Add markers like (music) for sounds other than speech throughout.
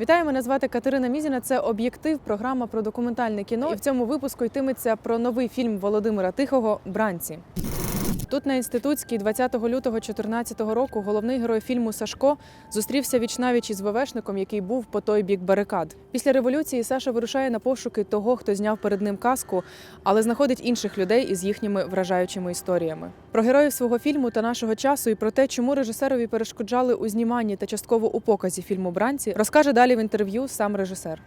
Вітаю, мене звати Катерина Мізіна. Це об'єктив, програма про документальне кіно. І в цьому випуску йтиметься про новий фільм Володимира Тихого Бранці. Тут на інститутській 20 лютого 2014 року головний герой фільму Сашко зустрівся вічнавіч із ВВшником, який був по той бік барикад. Після революції Саша вирушає на пошуки того, хто зняв перед ним казку, але знаходить інших людей із їхніми вражаючими історіями. Про героїв свого фільму та нашого часу і про те, чому режисерові перешкоджали у зніманні та частково у показі фільму Бранці, розкаже далі в інтерв'ю сам режисер.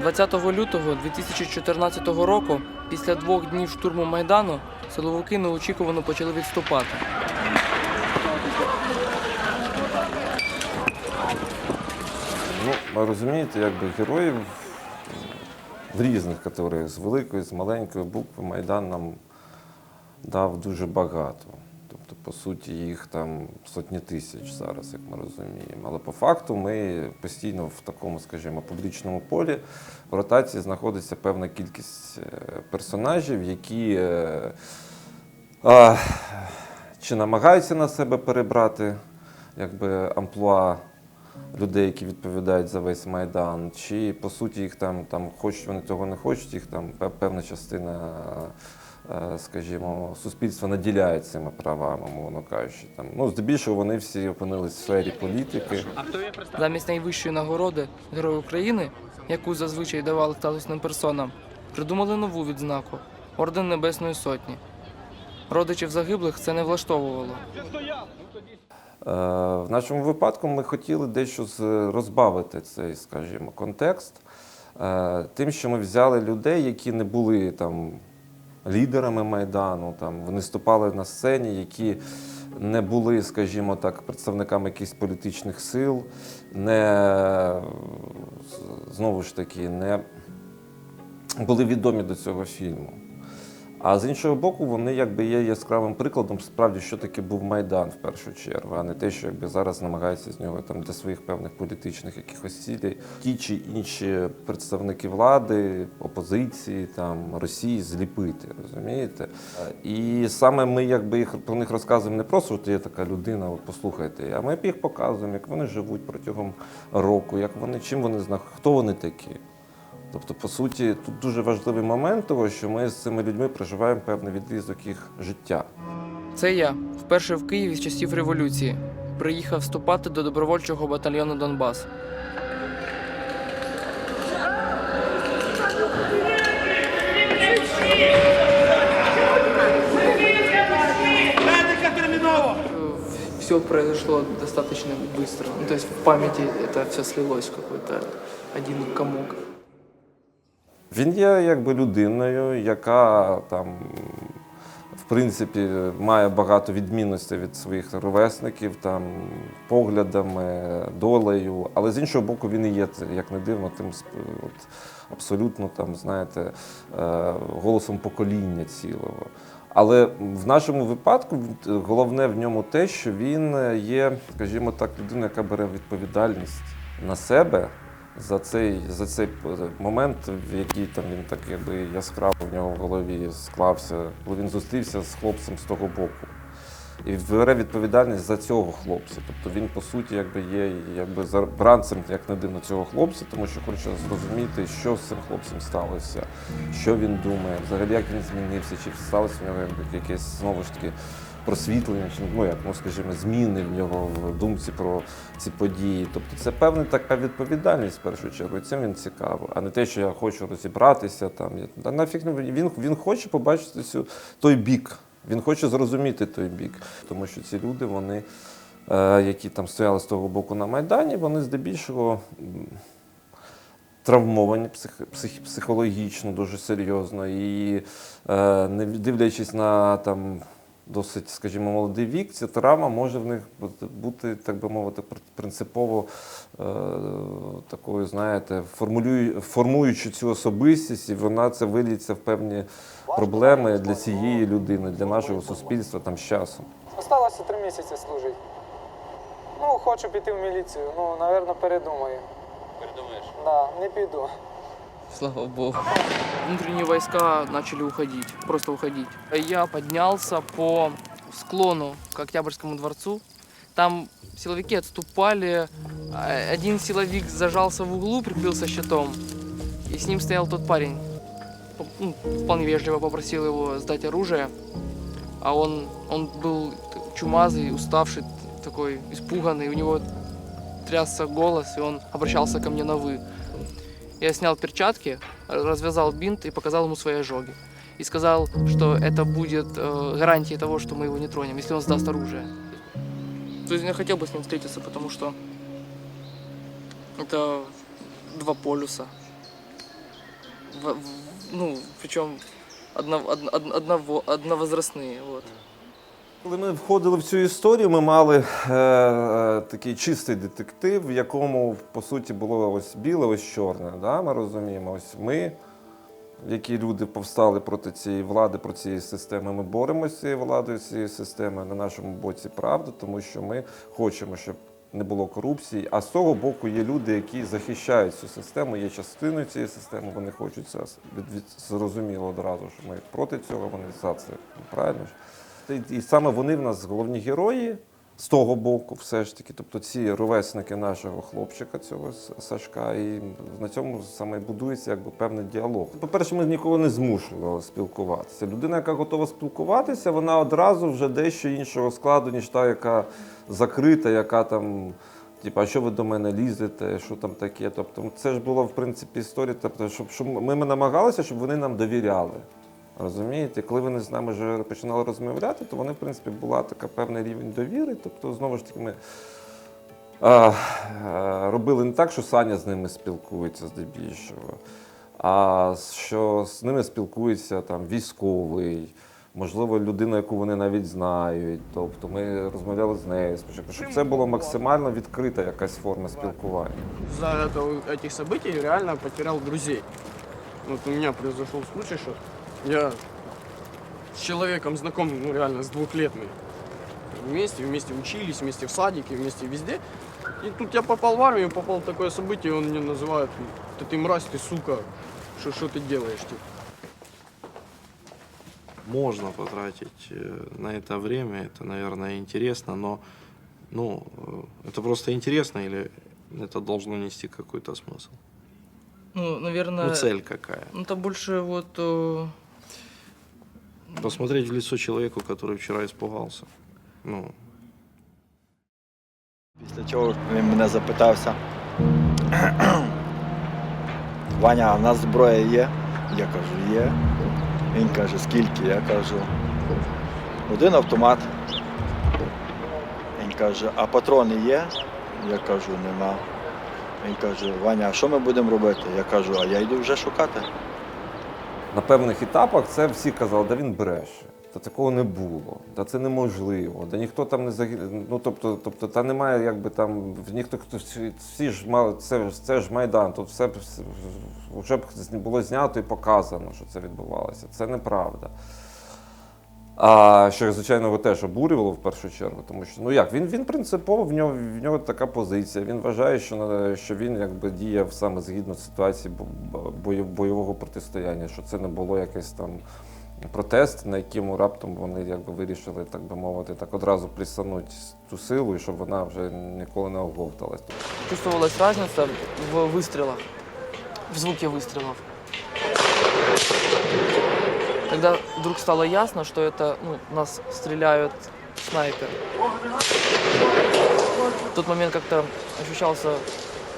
20 лютого 2014 року, після двох днів штурму Майдану, силовики неочікувано почали відступати. Ну, розумієте, якби героїв в різних категоріях, з великої, з маленької букви Майдан нам дав дуже багато. Тобто, по суті, їх там сотні тисяч зараз, як ми розуміємо. Але по факту ми постійно в такому, скажімо, публічному полі в ротації знаходиться певна кількість е, персонажів, які е, а, чи намагаються на себе перебрати якби, амплуа людей, які відповідають за весь майдан, чи по суті їх там, там хочуть вони того не хочуть, їх там певна частина, скажімо, суспільства наділяє цими правами, мовно кажучи. Там, ну, здебільшого вони всі опинились в сфері політики. Замість найвищої нагороди Герой України, яку зазвичай давали статусним персонам, придумали нову відзнаку Орден Небесної Сотні. Родичів загиблих це не влаштовувало. Е, В нашому випадку ми хотіли дещо розбавити цей, скажімо, контекст е, тим, що ми взяли людей, які не були там лідерами Майдану, там вони ступали на сцені, які не були, скажімо так, представниками якихось політичних сил, не знову ж таки не були відомі до цього фільму. А з іншого боку, вони якби є яскравим прикладом справді, що таке був Майдан в першу чергу, а не те, що якби зараз намагаються з нього там для своїх певних політичних якихось цілей ті чи інші представники влади, опозиції, там Росії зліпити, розумієте? І саме ми якби їх про них розказуємо не просто, що є така людина, от послухайте, а ми їх показуємо, як вони живуть протягом року, як вони чим вони знаходять, хто вони такі. Тобто, по суті, тут дуже важливий момент того, що ми з цими людьми проживаємо певний відрізок їх життя. Це я вперше в Києві з часів революції. Приїхав вступати до добровольчого батальйону Донбас. Медика терміново! Все произошло достаточно быстро. Ну, то есть в памяти это все слилось в какой-то один комок. Він є якби людиною, яка там, в принципі, має багато відмінностей від своїх ровесників, там, поглядами, долею. Але з іншого боку, він і є, як не дивно, тим от, абсолютно там, знаєте, е, голосом покоління цілого. Але в нашому випадку е, головне в ньому те, що він е, є, скажімо так, людина, яка бере відповідальність на себе за цей, за цей момент, в який там він так якби яскраво в нього в голові склався, коли він зустрівся з хлопцем з того боку. І бере відповідальність за цього хлопця. Тобто він, по суті, якби є якби бранцем, як не дивно, цього хлопця, тому що хоче зрозуміти, що з цим хлопцем сталося, що він думає, взагалі як він змінився, чи сталося в нього якесь знову ж таки просвітлення, ну як ну скажімо, зміни в нього в думці про ці події. Тобто це певна така відповідальність в першу чергу. Цим він цікаво, а не те, що я хочу розібратися там. Я- нафіг не- він, він хоче побачити цю той бік. Він хоче зрозуміти той бік, тому що ці люди, вони, е, які там стояли з того боку на Майдані, вони здебільшого травмовані псих, псих, психологічно дуже серйозно. І е, не дивлячись на там. Досить, скажімо, молодий вік, ця травма може в них бути- так би мовити, принципово е, такою, знаєте, формулюю, формуючи цю особистість, і вона це виліться в певні проблеми для цієї людини, для нашого суспільства там з часом. Осталося три місяці служити. Ну, хочу піти в міліцію. Ну, напевно, передумаю. Передумаєш? Да, не піду. Слава богу. Внутренние войска начали уходить, просто уходить. Я поднялся по склону к Октябрьскому дворцу. Там силовики отступали, один силовик зажался в углу, прикрылся щитом, и с ним стоял тот парень. Ну, вполне вежливо попросил его сдать оружие, а он, он был чумазый, уставший, такой испуганный, у него трясся голос, и он обращался ко мне на «вы». Я снял перчатки, развязал бинт и показал ему свои ожоги. И сказал, что это будет э, гарантией того, что мы его не тронем, если он сдаст оружие. То есть я хотел бы с ним встретиться, потому что это два полюса. В- в- ну, причем одно, одно, одно- одново- одновозрастные. Вот. Коли ми входили в цю історію, ми мали е, е, такий чистий детектив, в якому по суті було ось біле, ось чорне. Да? Ми розуміємо, ось ми, які люди повстали проти цієї влади, проти цієї системи. Ми боремося з цією владою, з цією системою. На нашому боці правда, тому що ми хочемо, щоб не було корупції. А з того боку є люди, які захищають цю систему, є частиною цієї системи. Вони хочуть це зрозуміло одразу, що ми проти цього, вони за це правильно. І, саме вони в нас головні герої з того боку, все ж таки. Тобто ці ровесники нашого хлопчика, цього Сашка, і на цьому саме будується якби певний діалог. По-перше, ми ніколи не змушували спілкуватися. Людина, яка готова спілкуватися, вона одразу вже дещо іншого складу, ніж та, яка закрита, яка там. Типа, а що ви до мене лізете, що там таке? Тобто, це ж було в принципі історія. Тобто, щоб, щоб ми намагалися, щоб вони нам довіряли. Розумієте, коли вони з нами вже починали розмовляти, то вони, в принципі, була така певний рівень довіри. Тобто, знову ж таки, ми а, а, робили не так, що Саня з ними спілкується здебільшого, а що з ними спілкується там військовий, можливо, людина, яку вони навіть знають. Тобто ми розмовляли з нею спочатку, щоб це було максимально відкрита якась форма спілкування. за это, этих событий реально потерял друзей. Вот у меня произошел случай, что я с человеком знаком, ну реально, с двух лет мы вместе, вместе учились, вместе в садике, вместе везде. И тут я попал в армию, попал в такое событие, он мне называет, ты, ты мразь, ты сука, что что ты делаешь? Типа. можно потратить э, на это время, это, наверное, интересно, но ну, э, это просто интересно или это должно нести какой-то смысл? Ну, наверное, Ну, цель какая? ну, это больше вот... Посмотреть в лицо человеку, который вчера испугался. Ну, Після чого він мене запитався. Ваня, а в нас зброя є? Я кажу, є. Він каже, скільки? Я кажу, один автомат. Він каже, а патрони є? Я кажу, нема. Він каже, Ваня, а що ми будемо робити? Я кажу, а я йду вже шукати. На певних етапах це всі казали, да він бреше. Та такого не було, та це неможливо, та ніхто там не загинув. Ну тобто, тобто, та немає, якби там ніхто хто всі- ж мали це, це ж майдан. Тут все вже б було знято і показано, що це відбувалося. Це неправда. А що, звичайно, його теж обурювало в першу чергу, тому що ну як він, він принципово в нього в нього така позиція. Він вважає, що що він якби діяв саме згідно ситуації бойового протистояння, що це не було якесь там протест, на якому раптом вони якби вирішили, так би мовити, так одразу плісануть ту силу, і щоб вона вже ніколи не оговталась. чувствовалась разница в выстрелах, в звуке выстрелов. Тогда вдруг стало ясно, что это ну, нас стреляют снайперы. В тот момент как-то ощущался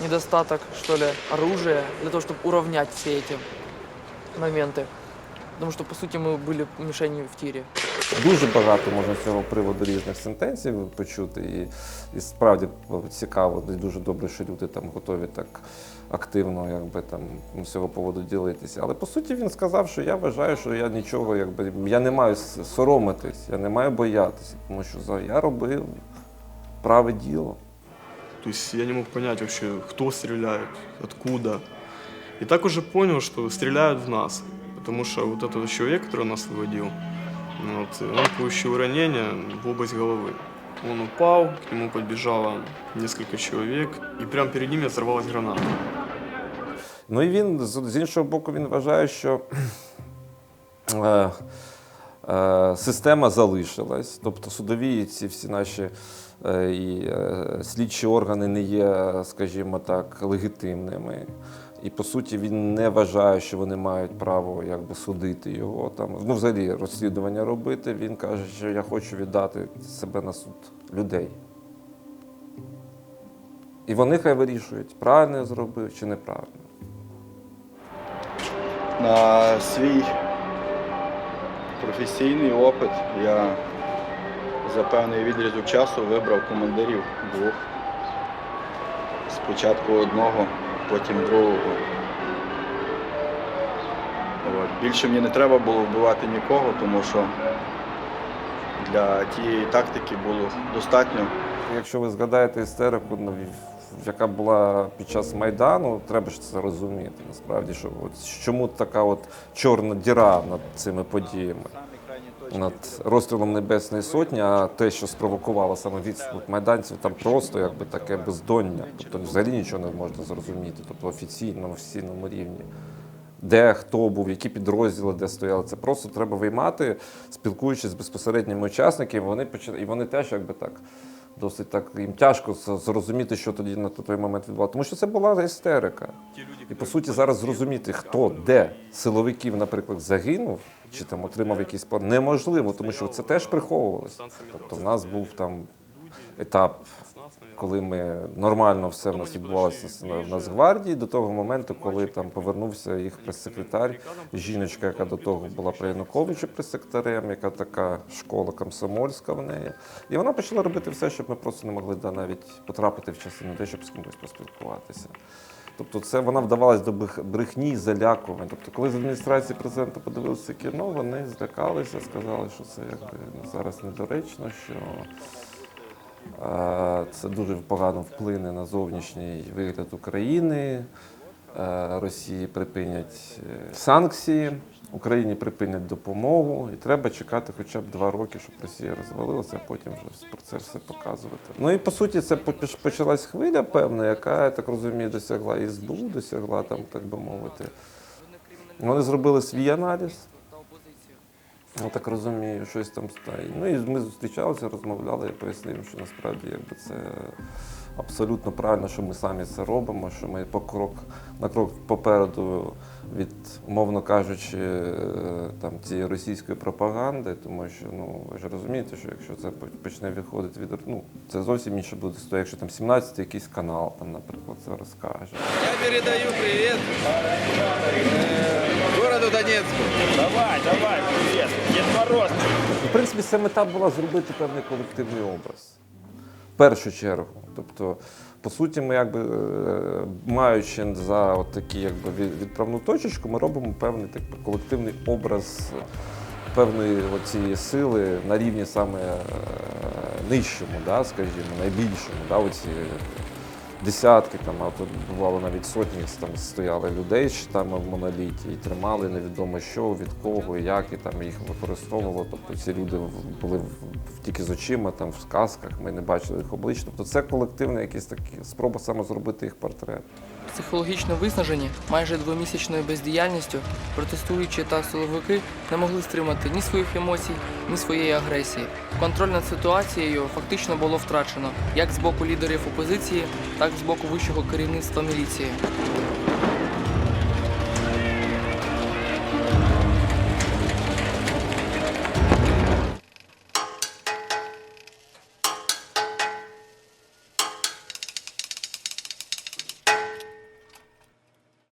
недостаток, что ли, оружия для того, чтобы уравнять все эти моменты. Потому что, по сути, мы были мишенью в тире. Дуже багато можна з цього приводу різних сентенцій почути, і, і справді цікаво, і дуже добре, що люди там готові так активно, якби там з цього поводу ділитися. Але по суті він сказав, що я вважаю, що я нічого, якби я не маю с- соромитись, я не маю боятися, тому що за- я робив праве діло. То есть я не мог понять вообще, кто стреляет, откуда. И так уже понял, что стреляют в нас. Потому что вот этот человек, который нас выводил, ну вот, он получил ранение в область головы. Он упал, к нему подбежало несколько человек, и прямо перед ними взорвалась граната. Ну і він з іншого боку він вважає, що (clears throat) е, е, система залишилась, тобто судові ці всі наші е, і е, слідчі органи не є, скажімо так, легітимними. І по суті він не вважає, що вони мають право якби судити його там. Ну, взагалі розслідування робити. Він каже, що я хочу віддати себе на суд людей. І вони хай вирішують, правильно я зробив чи неправильно. На свій професійний опит я за певний відрізок часу вибрав командирів двох. Спочатку одного, потім другого. От. Більше мені не треба було вбивати нікого, тому що для тієї тактики було достатньо Якщо ви згадаєте істерику, ну, яка була під час Майдану, треба ж це розуміти. Насправді, що от чому така от чорна діра над цими подіями, над розстрілом Небесної Сотні, а те, що спровокувало саме відступ майданців, там просто якби таке бездоння. Тобто взагалі нічого не можна зрозуміти, тобто офіційно, офіційному рівні. Де хто був, які підрозділи, де стояли. Це просто треба виймати, спілкуючись з безпосередніми учасниками. Вони почали, і вони теж якби так досить так їм тяжко зрозуміти, що тоді на той момент відбувалося. Тому що це була істерика. І по суті, зараз зрозуміти, хто де силовиків, наприклад, загинув чи там отримав якийсь план, неможливо, тому що це теж приховувалося. Тобто, в нас був там етап, коли ми нормально все в нас відбувалося в Нацгвардії, до того моменту, коли там повернувся їх прес-секретар, жіночка, яка до того була при Януковичу прес-секретарем, яка така школа комсомольська в неї. І вона почала робити все, щоб ми просто не могли да, навіть потрапити в частину людей, щоб з кимось поспілкуватися. Тобто це вона вдавалась до брех- брехні, залякувань. Тобто, коли з адміністрації президента подивилися кіно, вони злякалися, сказали, що це якби зараз недоречно, що е, це дуже погано вплине на зовнішній вигляд України. Е, Росії припинять е, санкції, Україні припинять допомогу, і треба чекати хоча б два роки, щоб Росія розвалилася, а потім вже про це все показувати. Ну і по суті, це почалась хвиля певна, яка, я так розумію, досягла і СБУ, досягла там, так би мовити. Вони зробили свій аналіз. Я так розумію, щось там стає. Ну і ми зустрічалися, розмовляли, я пояснив, що насправді якби це абсолютно правильно, що ми самі це робимо, що ми по крок на крок попереду від, умовно кажучи, е, там цієї російської пропаганди, тому що ну ви ж розумієте, що якщо це почне відходити від ну це зовсім інше буде ситуація, якщо там 17 якийсь канал, там, наприклад, це розкаже. Я передаю привет э, городу Донецку. Давай, давай, привет, Дед Мороз. В принципі, це мета була зробити певний колективний образ. Першу чергу. Тобто, по суті, ми якби е, маючи за от такі якби відправну точечку, ми робимо певний так, колективний образ певної цієї сили на рівні саме е, нижчому, да, скажімо, найбільшому. Да, оці десятки, там, а тут бувало навіть сотні там стояли людей що там в моноліті і тримали невідомо що, від кого, як, і там їх використовувало. Тобто ці люди були тільки з очима, там в сказках, ми не бачили їх облич. Тобто це колективна якась такі спроба саме зробити їх портрет. Психологічно виснажені майже двомісячною бездіяльністю, протестуючі та силовики не могли стримати ні своїх емоцій, ні своєї агресії. Контроль над ситуацією фактично було втрачено як з боку лідерів опозиції, так з боку вищого керівництва міліції.